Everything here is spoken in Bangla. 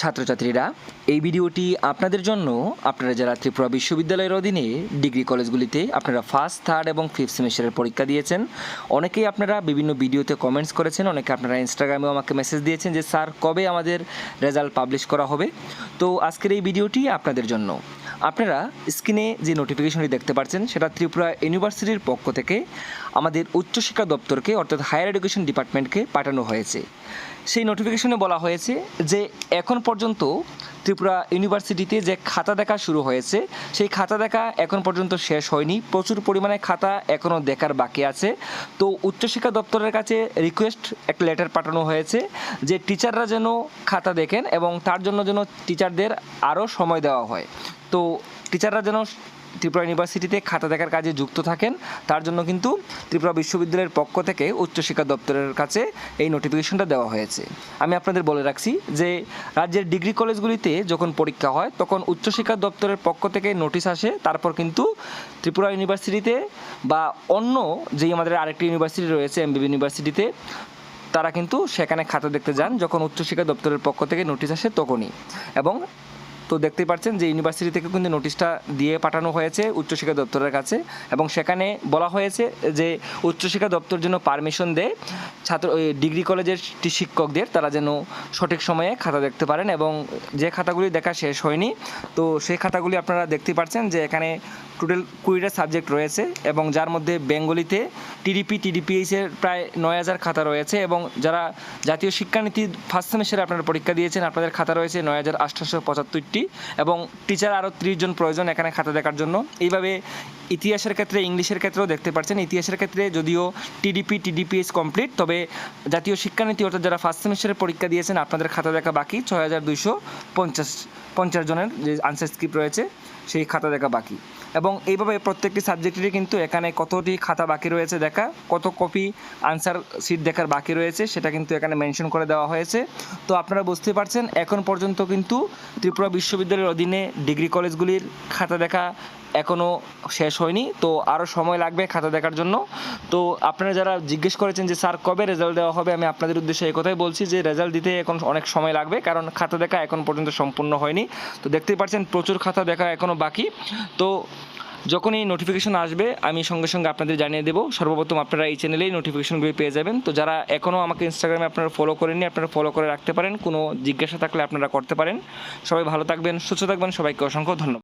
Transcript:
ছাত্রছাত্রীরা, এই ভিডিওটি আপনাদের জন্য আপনারা যারা ত্রিপুরা বিশ্ববিদ্যালয়ের অধীনে ডিগ্রি কলেজগুলিতে আপনারা ফার্স্ট থার্ড এবং ফিফথ সেমিস্টারের পরীক্ষা দিয়েছেন, অনেকেই আপনারা বিভিন্ন ভিডিওতে কমেন্টস করেছেন, অনেকে আপনারা ইনস্টাগ্রামেও আমাকে মেসেজ দিয়েছেন যে, স্যার, কবে আমাদের রেজাল্ট পাবলিশ করা হবে? তো আজকের এই ভিডিওটি আপনাদের জন্য। আপনারা স্ক্রিনে যে নোটিফিকেশনটি দেখতে পাচ্ছেন, সেটা ত্রিপুরা ইউনিভার্সিটির পক্ষ থেকে আমাদের উচ্চশিক্ষা দপ্তরকে, অর্থাৎ হায়ার এডুকেশন ডিপার্টমেন্টকে পাঠানো হয়েছে। সেই নোটিফিকেশনে বলা হয়েছে যে, এখন পর্যন্ত ত্রিপুরা ইউনিভার্সিটিতে যে খাতা দেখা শুরু হয়েছে, সেই খাতা দেখা এখন পর্যন্ত শেষ হয়নি। প্রচুর পরিমাণে খাতা এখনও দেখার বাকি আছে। তো উচ্চশিক্ষা দপ্তরের কাছে রিকোয়েস্ট একটা লেটার পাঠানো হয়েছে যে টিচাররা যেন খাতা দেখেন এবং তার জন্য যেন টিচারদের আরও সময় দেওয়া হয়। তো টিচাররা যেন ত্রিপুরা ইউনিভার্সিটিতে খাতা দেখার কাজে যুক্ত থাকেন, তার জন্য কিন্তু ত্রিপুরা বিশ্ববিদ্যালয়ের পক্ষ থেকে উচ্চশিক্ষা দপ্তরের কাছে এই নোটিফিকেশনটা দেওয়া হয়েছে। আমি আপনাদের বলে রাখছি যে, রাজ্যের ডিগ্রি কলেজগুলিতে যখন পরীক্ষা হয়, তখন উচ্চশিক্ষা দপ্তরের পক্ষ থেকে নোটিশ আসে, তারপর কিন্তু ত্রিপুরা ইউনিভার্সিটিতে বা অন্য যেই আমাদের আরেকটি ইউনিভার্সিটি রয়েছে এমবিবি ইউনিভার্সিটিতে, তারা কিন্তু সেখানে খাতা দেখতে যান, যখন উচ্চশিক্ষা দপ্তরের পক্ষ থেকে নোটিশ আসে তখনই। এবং তো দেখতে পাচ্ছেন যে ইউনিভার্সিটি থেকে কিন্তু নোটিশটা দিয়ে পাঠানো হয়েছে উচ্চশিক্ষা দপ্তরের কাছে এবং সেখানে বলা হয়েছে যে উচ্চশিক্ষা দপ্তর যেন পারমিশন দেয় ছাত্র ডিগ্রি কলেজের শিক্ষকদের তারা যেন সঠিক সময়ে খাতা দেখতে পারেন এবং যে খাতাগুলি দেখা শেষ হয়নি, তো সেই খাতাগুলি আপনারা দেখতে পাচ্ছেন যে এখানে টোটাল কুড়িটা সাবজেক্ট রয়েছে এবং যার মধ্যে বেঙ্গলিতে টিডিপি টিডিপিএইচের প্রায় নয় হাজার খাতা রয়েছে এবং যারা জাতীয় শিক্ষানীতি ফার্স্ট সেমিস্টারে আপনারা পরীক্ষা দিয়েছেন, আপনাদের খাতা রয়েছে নয় হাজার আটশোশো পঁচাত্তরটি। এবং টিচার আরও ত্রিশ জন প্রয়োজন এখানে খাতা দেখার জন্য। এইভাবে ইতিহাসের ক্ষেত্রে, ইংলিশের ক্ষেত্রেও দেখতে পাচ্ছেন। ইতিহাসের ক্ষেত্রে যদিও টিডিপি টিডিপিএস কমপ্লিট তবে জাতীয় শিক্ষানীতি অর্থাৎ যারা ফার্স্ট সেমিস্টারের পরীক্ষা দিয়েছেন, আপনাদের খাতা দেখা বাকি, ছয় হাজার দুইশো পঞ্চাশ। পঞ্চাশ জনের যে আনসার স্ক্রিপ্ট রয়েছে, সেই খাতা দেখা বাকি। এবং এইভাবে প্রত্যেকটি সাবজেক্টেরই কিন্তু এখানে কতটি খাতা বাকি রয়েছে দেখা, কত কপি আনসার সিট দেখার বাকি রয়েছে, সেটা কিন্তু এখানে মেনশন করে দেওয়া হয়েছে। তো আপনারা বুঝতে পারছেন, এখন পর্যন্ত কিন্তু ত্রিপুরা বিশ্ববিদ্যালয়ের অধীনে ডিগ্রি কলেজগুলির খাতা দেখা এখনও শেষ হয়নি, তো আরও সময় লাগবে খাতা দেখার জন্য। তো আপনারা যারা জিজ্ঞেস করেছেন যে, স্যার, কবে রেজাল্ট দেওয়া হবে? আমি আপনাদের উদ্দেশ্যে এই কথাই বলছি যে রেজাল্ট দিতে এখন অনেক সময় লাগবে, কারণ খাতা দেখা এখন পর্যন্ত সম্পূর্ণ হয়নি। তো দেখতেই পাচ্ছেন, প্রচুর খাতা দেখা এখনও বাকি। তো যখন এই নোটিফিকেশন আসবে, আমি সঙ্গে সঙ্গে আপনাদের জানিয়ে দেবো। সর্বপ্রথম আপনারা এই চ্যানেলেই নোটিফিকেশনগুলি পেয়ে যাবেন। তো যারা এখনও আমাকে ইনস্টাগ্রামে আপনারা ফলো করেননি, আপনারা ফলো করে রাখতে পারেন। কোনো জিজ্ঞাসা থাকলে আপনারা করতে পারেন। সবাই ভালো থাকবেন, সুস্থ থাকবেন। সবাইকে অসংখ্য ধন্যবাদ।